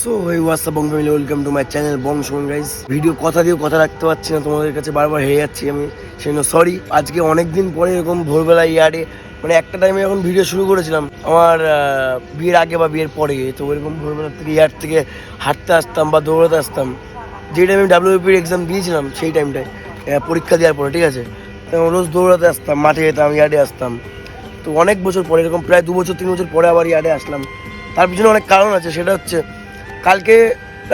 So এই WhatsApp Bong family, welcome to my channel Bong Suman guys. Video কথা দিয়েও কথা রাখতে পারছি না, তোমাদের কাছে বারবার হেরে যাচ্ছি আমি, সেজন্য সরি আজকে অনেক দিন পরে এরকম ভোরবেলা ইয়ার্ডে মানে একটা টাইমে যখন ভিডিও শুরু করেছিলাম, আমার বিয়ের আগে বা বিয়ের পরে, তো ওইরকম ভোরবেলা থেকে ইয়ার্ড থেকে হাঁটতে আসতাম বা দৌড়াতে আসতাম, যে টাইমে আমি ডাব্লিউপির এক্সাম দিয়েছিলাম, সেই টাইমটায় পরীক্ষা দেওয়ার পরে, ঠিক আছে? রোজ দৌড়াতে আসতাম, মাঠে যেতাম ইয়ার্ডে আসতাম। তো অনেক বছর পরে, এরকম প্রায় দু বছর, তিন বছর পরে আবার ইয়ার্ডে আসলাম। তার পিছনে অনেক কারণ আছে, সেটা হচ্ছে কালকে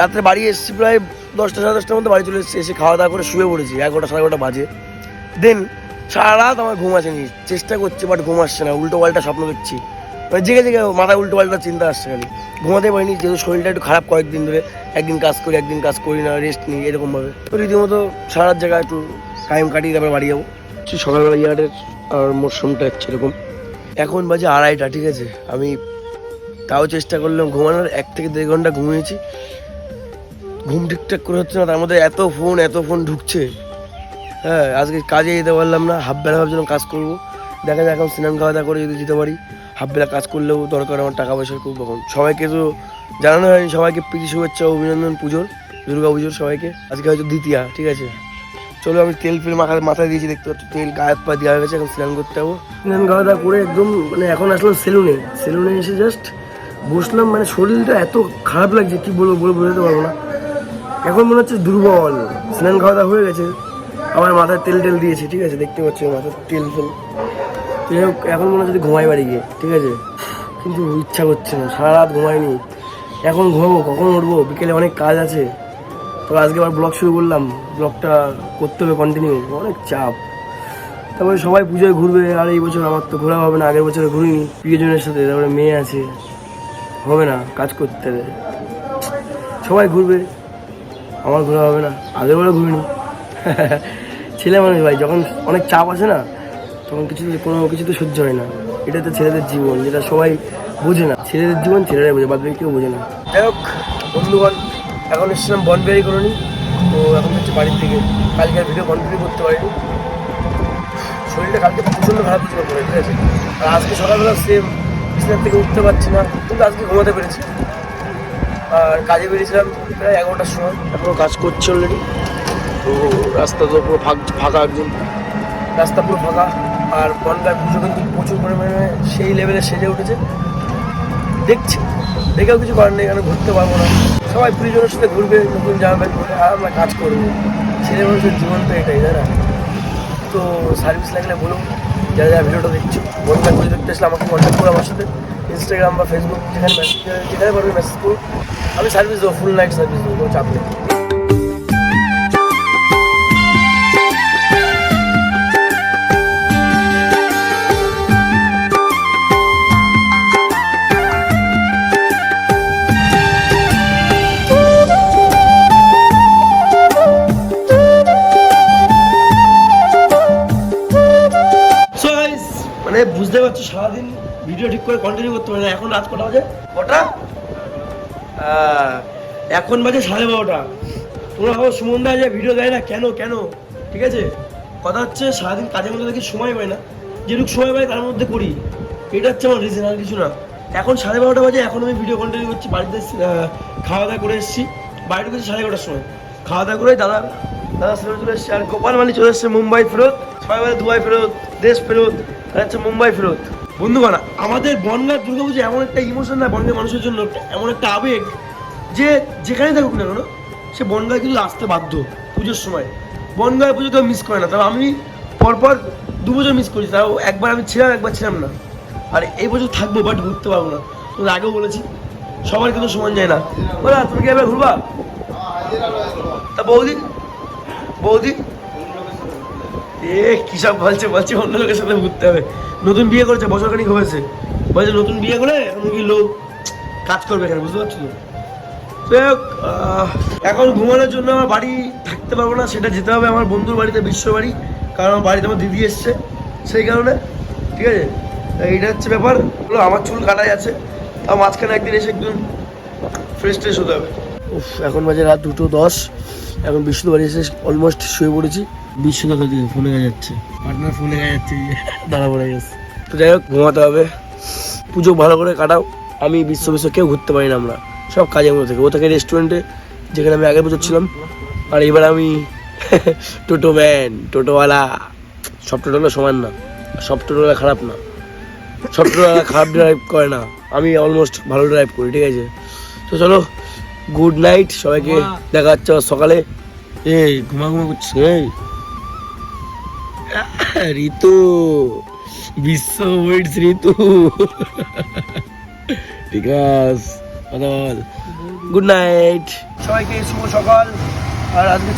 রাত্রে বাড়ি এসেছি, প্রায় দশটা, সাড়ে দশটার মধ্যে বাড়ি চলে এসেছি, এসে খাওয়া দাওয়া করে শুয়ে পড়েছি, এগারোটা, সাড়ে এগারোটা বাজে। দেন সারা রাত আমার ঘুম আসেনি, চেষ্টা করছি বাট ঘুম আসছে না, উল্টো পাল্টা স্বপ্ন দেখছি। মানে জেগে জেগে মাথায় উল্টো পাল্টা চিন্তা আসছে খালি। ঘুমাতে পারিনি, যেহেতু শরীরটা একটু খারাপ কয়েকদিন ধরে, একদিন কাজ করি, একদিন কাজ করি না রেস্ট নিই, এরকমভাবে। তো রীতিমতো সারা রাত জায়গায় একটু টাইম কাটিয়ে তারপরে বাড়ি যাব। সকালবেলা ইয়ার্ডের আর মরশুমটা হচ্ছে এরকম এখন বাজে আড়াইটা, ঠিক আছে? আমি তাও চেষ্টা করলাম ঘুমানোর, এক থেকে দেড় ঘণ্টা ঘুমিয়েছি। ঘুম ঠিকঠাক করে হচ্ছে না, তার মধ্যে এত ফোন এত ফোন ঢুকছে। হ্যাঁ আজকে কাজে যেতে পারলাম না হাফ বেলা ভাবছিলাম কাজ করব। দেখা যাক, এখন স্নান খাওয়া দাওয়া করে যদি যেতে পারি হাফ বেলা কাজ করলেও দরকার আমার টাকা পয়সার খুব তখন সবাইকে তো জানানো হয়নি, সবাইকে প্রীতি, শুভেচ্ছা অভিনন্দন, পুজোর, দুর্গা পুজোর সবাইকে। আজকে হয়তো দ্বিতীয়া, ঠিক আছে? চলো, আমি তেল ফেল মাথা মাথায় দিয়েছি, দেখতে পাচ্ছি, তেল গায়ে পা দেওয়া হয়ে গেছে, এখন স্নান করতে যাব। স্নান খাওয়া দাওয়া করে একদম মানে এখন আসলাম সেলুনে। সেলুনে এসে জাস্ট বসলাম মানে শরীরটা এত খারাপ লাগছে, কি বলব, বলে বোঝাতে পারব না। এখন মনে হচ্ছে দুর্বল। স্নান খাওয়া দাওয়া হয়ে গেছে। আমার মাথায় তেল টেল দিয়েছি, ঠিক আছে? দেখতে পাচ্ছি মাথায় তেল ফেল। এখন মনে হচ্ছে ঘুমাই বাড়ি গিয়ে, ঠিক আছে? কিন্তু ইচ্ছা করছে না, সারা রাত ঘুমাইনি। এখন ঘুমাবো, কখন উঠবো? বিকেলে অনেক কাজ আছে। তো আজকে আবার ব্লগ শুরু করলাম। ব্লগটা করতে হবে কন্টিনিউ অনেক চাপ। তারপরে সবাই পুজোয় ঘুরবে, আর এই বছর আমার তো ঘোরা হবে না, আগের বছরে ঘুরিনি, প্রিয়জনের সাথে, তারপরে মেয়ে আছে। হবে না, কাজ করতে হবে। সবাই ঘুরবে, আমার ঘোরা হবে না আগের বারে ঘুরিনি। ছেলে মানুষ ভাই, যখন অনেক চাপ আসে না, তখন কিছু কোনো কিছু তো সহ্য হয় না। এটা তো ছেলেদের জীবন, যেটা সবাই বোঝে না। ছেলেদের জীবন ছেলেরাই বোঝে, বাদ কেউ বোঝে না। যাই হোক, বন্ধুগণ, এখন এসেছিলাম বনবিহারি করে নি তো এখন হচ্ছে বাড়ির থেকে কালকে আর ভিডিও কন্টিনিউ করতে পারিনি। শরীরটা কালকে প্রচণ্ড খারাপ ছিল পরে ঠিক আছে? আর আজকে সকালবেলা সেম বিছানার থেকে উঠতে পারছি না কিন্তু আজকে ঘুমাতে পেরেছি। আর কাজে বেরিয়েছিলাম প্রায় এগারোটার সময়। এখনও কাজ করছে অলরেডি তো রাস্তা তো পুরো ফাঁক ফাঁকা একদম। রাস্তা পুরো ফাঁকা আর বনগায় পুজো কিন্তু প্রচুর পরিমাণে সেই লেভেলে সেজে উঠেছে। দেখছি দেখেও কিছু করার নেই এখানে ঘুরতে পারব না। সবাই প্রিয়জনের সাথে ঘুরবে নতুন জামা প্যান্ট পরে আর আমরা কাজ করব। ছেলে মানুষের জীবন তো এটাই তাই না? তো সার্ভিস লাগলে বলুন। যারা যারা ভিডিওটা দেখছ বন্ধুরা পুজো দেখতে আসলে আমাকে কন্ট্যাক্ট করো আমার সাথে। ইনস্টাগ্রাম বা ফেসবুক যেখানে মেসেজ যেখানে পারবে মেসেজ করুন আমি সার্ভিস দেবো ফুল নাইট সার্ভিস দেবো, কোনো চাপ নেই। বুঝতে পারছ, সারাদিন ভিডিও ঠিক করে কন্টিনিউ করতে পারি না। এখন রাত কটা বাজে? কটা? এখন বাজে সাড়ে বারোটা। তোমরা ভাবো, সুমন দা যে ভিডিও দেয় না, কেন কেন? ঠিক আছে? কথা হচ্ছে, সারাদিন কাজের মধ্যে দেখি সময় পাই না। যেটুকু সময় পাই তার মধ্যে করি। এটা হচ্ছে আমার রিজন আর কিছু না। এখন সাড়ে বারোটা বাজে, এখন আমি ভিডিও কন্টিনিউ করছি। বাড়িতে খাওয়া দাওয়া করে এসেছি। বাড়িতে গেছি সাড়ে এগারোটার সময়। খাওয়া দাওয়া করে দাদা দাদা সেরে চলে এসছে, আর গোপাল মালি চলে এসছে, মুম্বাই ফেরত। সবাই দুবাই ফেরত, দেশ ফেরত। হচ্ছে মুম্বাই ফেরত। বন্ধুগণ, আমাদের বনগাঁ দুর্গাপুজো এমন একটা ইমোশন না বনগাঁ মানুষের জন্য, এমন একটা আবেগ যে যেখানে থাকুক না কেন, সে বনগায় কিন্তু আসতে বাধ্য পুজোর সময়। বনগায় পুজো কেউ মিস করে না। তাও আমি পরপর দু বছর মিস করেছি তাও একবার আমি ছিলাম, একবার ছিলাম না। আর এই বছর থাকব বাট ঘুরতে পারব না। তোদের আগেও বলেছি, সবার কিন্তু সমান যায় না। বলা, তুমি কি এবার ঘুরবা? তা বৌদি বৌদি এ, কি সব বলছে বলছে, অন্য লোকের সাথে ঘুরতে হবে। নতুন বিয়ে করেছে, বছরখানিক হয়েছে। বলছে, নতুন বিয়ে করে এখন কি লোক কাজ করবে এখানে, বুঝতে পারছ এখন ঘুমানোর জন্য আমার বাড়ি থাকতে পারব না, সেটা যেতে হবে আমার বন্ধুর বাড়িতে, বিশ্ব বাড়ি। কারণ আমার বাড়িতে আমার দিদি এসছে, সেই কারণে, ঠিক আছে? এইটা হচ্ছে ব্যাপার। আমার চুল কাটাই আছে, তাও মাঝখানে একদিন এসে একদম ফ্রেশ ট্রেশ হতে হবে। উফ, এখন বাজে রাত দুটো দশ। এখন বিষ্ণু বাড়ি এসে অলমোস্ট শুয়ে পড়েছি। বিশ্ব দেখা দিয়ে ফোনে গা যাচ্ছে। পার্টনার ফোনে গা যাচ্ছে দাঁড়া পড়ে গেছে। তো যাই হোক ঘুমাতে হবে। পুজো ভালো করে কাটাও। আমি বিশ্ব বিশ্ব কেউ ঘুরতে পারি না আমরা। সব কাজের মধ্যে থাকে। ও থাকে রেস্টুরেন্টে যেখানে আমি আগে বছর ছিলাম। আর এবার আমি টোটো ম্যান টোটোওয়ালা। সব টোটোওয়ালা সমান না। সব টোটোওয়ালা খারাপ না। সব টোটোওয়ালা খারাপ ড্রাইভ করে না। আমি অলমোস্ট ভালো ড্রাইভ করি ঠিক আছে? তো চলো গুড নাইট সবাইকে দেখা হচ্ছে সকালে। এই ঘুমা ঘুমা করছিস এই। ঋতু বিশ্ব ওয়েটস ঋতু। ঠিক আছে গুড নাইট সবাইকে শুভ সকাল। আর আজকে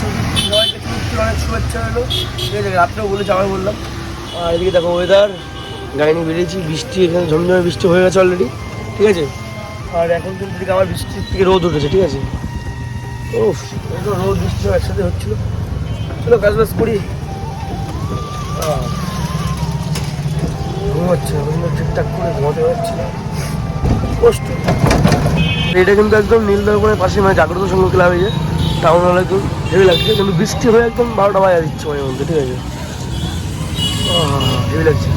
সবাইকে চতুর্থীর অনেক শুভেচ্ছা হলো ঠিক আছে রাত্রেও বলেছি আবার বললাম। আর এদিকে দেখো ওয়েদার গাড়ি নিয়ে বেরিয়েছি বৃষ্টি এখানে ঝমঝমে বৃষ্টি হয়ে গেছে অলরেডি ঠিক আছে? আর এখন কিন্তু এদিকে আবার বৃষ্টির থেকে রোদ উঠেছে, ঠিক আছে? ও রোদ, বৃষ্টি একসাথে হচ্ছিল। চলো, কাজ বাজ করি। ঘুমাচ্ছে ঠিকঠাক করে ঘুমাতে পারছি না। কষ্ট। এটা কিন্তু একদম নীলদর্পণের পাশে মানে জাগ্রত সংঘ ক্লাব এই যে টাউন হল একদম হেভি লাগছে, কিন্তু বৃষ্টি হয়ে একদম বারোটা বাজা দিচ্ছে মাঝে মধ্যে ঠিক আছে? হেভি লাগছে।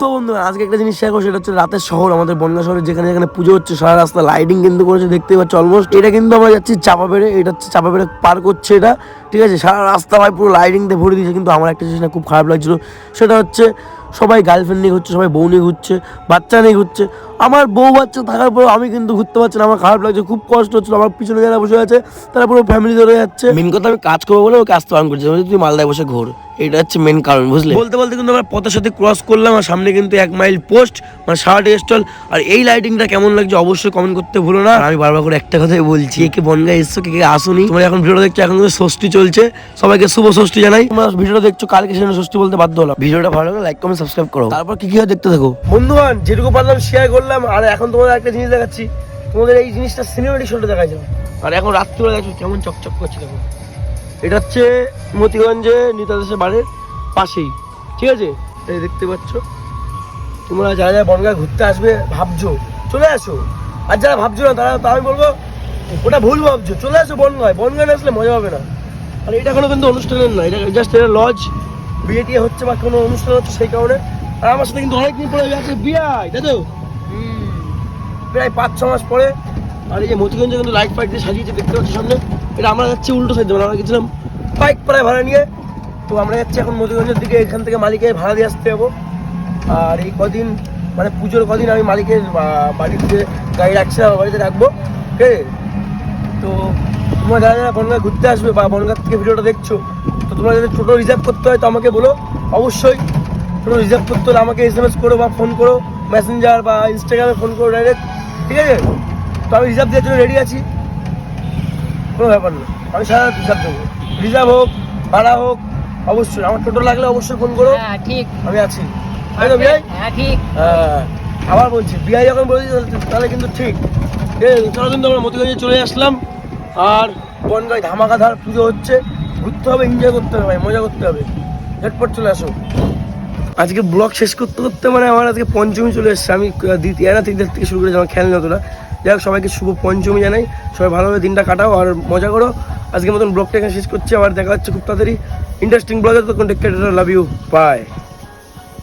তো বন্ধু, আজকে একটা জিনিস শেয়ার করছি সেটা হচ্ছে রাতের শহর, আমাদের বন্যা শহরে, যেখানে যেখানে পুজো হচ্ছে, সারা রাস্তা লাইটিং কিন্তু করেছে দেখতে পাচ্ছি অলমোস্ট এটা কিন্তু আমরা যাচ্ছি চাপা পেড়ে এটা হচ্ছে চাপা পেড়ে পার করছে এটা, ঠিক আছে? সারা রাস্তা ভাই পুরো লাইটিং দিয়ে ভরে দিয়েছে, কিন্তু আমার একটা জিনিস না, খুব খারাপ লাগছিল। সেটা হচ্ছে সবাই গার্লফ্রেন্ড নিয়ে ঘুরছে, সবাই বউ নিয়ে ঘুরছে, বাচ্চা নিয়ে ঘুরছে। আমার বউ বাচ্চা থাকার পরেও আমি কিন্তু ঘুরতে পারছি না। আমার খারাপ লাগছে খুব কষ্ট হচ্ছিল। আমার পিছনে যারা বসে আছে তারা পুরো ফ্যামিলি ধরে যাচ্ছে। মেন কথা আমি কাজ করব বলে ওকে আসতে বারণ করছি। বলছি, তুই মালদায় বসে ঘোর। এটা হচ্ছে মেন কারণ বুঝলে? বলতে বলতে কিন্তু আমরা পথের সাথে ক্রস করলাম আর সামনে কিন্তু এক মাইল পোস্ট মানে শার্ট স্টল আর এই লাইটিংটা কেমন লাগছে অবশ্যই কমেন্ট করতে ভুলো না। আর আমি বারবার করে একটা কথাই বলছি কে কে বনগা এসছো কে কে আসুনি? তোমরা এখন ভিডিও দেখছ এখন কিন্তু ষষ্ঠী চলছে। সবাইকে শুভ ষষ্ঠী জানাই। তোমরা ভিডিওটা দেখছ কালকে সেখানে ষষ্ঠী বলতে বাধ্য হলাম। ভিডিওটা ভালো লাগলে লাইক কমেন্ট সাবস্ক্রাইব করো। তারপর কি কি হয় দেখতে থাকো। বন্ধুবান যেটুকু পারলাম শেয়ার করলাম। আর, এখন তোমাদের একটা জিনিস দেখাচ্ছি। তোমাদের এই জিনিসটা সিনেমাটিক শোটা দেখা যাবে। আর এখন রাত্রিবেলা দেখছ, কেমন চকচক করছে দেখো। এটা হচ্ছে মতিগঞ্জে নেতাদেশের বাড়ির পাশেই। ঠিক আছে? এই দেখতে পাচ্ছ। তোমরা যারা যারা বনগায় ঘুরতে আসবে, ভাবছ, চলে আসো। আর যারা ভাবছ না, তারা, তা আমি বলব, ওটা ভুল ভাবছ। চলে আসো বনগায়। বনগায় আসলে মজা হবে না। আর এটা কোনো কিন্তু অনুষ্ঠানের না, এটা জাস্ট এটা লজ বিয়ে টিয়ে হচ্ছে বা কোনো অনুষ্ঠান হচ্ছে সেই কারণে। আর আমার সাথে কিন্তু অনেকদিন পরে আছে, বিয়ে, তাই তো? প্রায় পাঁচ, ছ মাস পরে আর এই যে মতিগঞ্জে কিন্তু লাইট ফাইট দিয়ে সাজিয়েছে, দেখতে পাচ্ছি সামনে? এটা আমরা যাচ্ছি, উল্টো সাইড মানে আমরা গেছিলাম বাইক প্রায় ভাড়া নিয়ে। তো আমরা যাচ্ছি এখন মতিগঞ্জের দিকে, এখান থেকে মালিকের ভাড়া দিয়ে আসতে যাব। আর এই কদিন মানে পুজোর কদিন আমি মালিকের বাড়িতে গাড়ি রাখছি, আমার বাড়িতে রাখব। ঠিক আছে? তো তোমরা যারা যারা বনগাঁ ঘুরতে আসবে বা বনগাঁ থেকে ভিডিওটা দেখছ, তো তোমরা যদি টোটো রিজার্ভ করতে হয়, তো আমাকে বলো। অবশ্যই টোটো রিজার্ভ করতে হলে আমাকে এস এম এস করো বা ফোন করো মেসেঞ্জার বা ইনস্টাগ্রামে ফোন করো ডাইরেক্ট ঠিক আছে? তো আমি রিজার্ভ দেওয়ার জন্য রেডি আছি। কোনো ব্যাপার না। আমি সারা রিজার্ভ দেবো। রিজার্ভ হোক ভাড়া হোক অবশ্যই। আমার টোটো লাগলে অবশ্যই ফোন করো। হ্যাঁ ঠিক। আমি আছি। তাই তো বিয়াই হ্যাঁ ঠিক। হ্যাঁ। আবার বলছি বিয়াই যখন বলেছি তাহলে- কিন্তু ঠিক। চলো কিন্তু আমরা মতিগঞ্জে চলে আসলাম। আর বনগাঁয় ধামাকা ধার পুজো হচ্ছে। ঘুরতে হবে এনজয় করতে হবে ভাই। মজা করতে হবে। ঝটপট চলে আসো। আজকে ব্লগ শেষ করতে করতে মানে আমার আজকে পঞ্চমী চলে এসছে। আমি দ্বিতীয় না তিনটার থেকে শুরু করে আমার খেয়াল নেই অতটা। যাই হোক, সবাইকে শুভ পঞ্চমী জানাই। সবাই ভালোভাবে দিনটা কাটাও আর মজা করো। আজকের মতন ব্লগটা এখানে শেষ করছি। আবার দেখা হচ্ছে খুব তাড়াতাড়ি। ইন্টারেস্টিং ব্লগের তো কন্টেক্ট লাভ ইউ বাই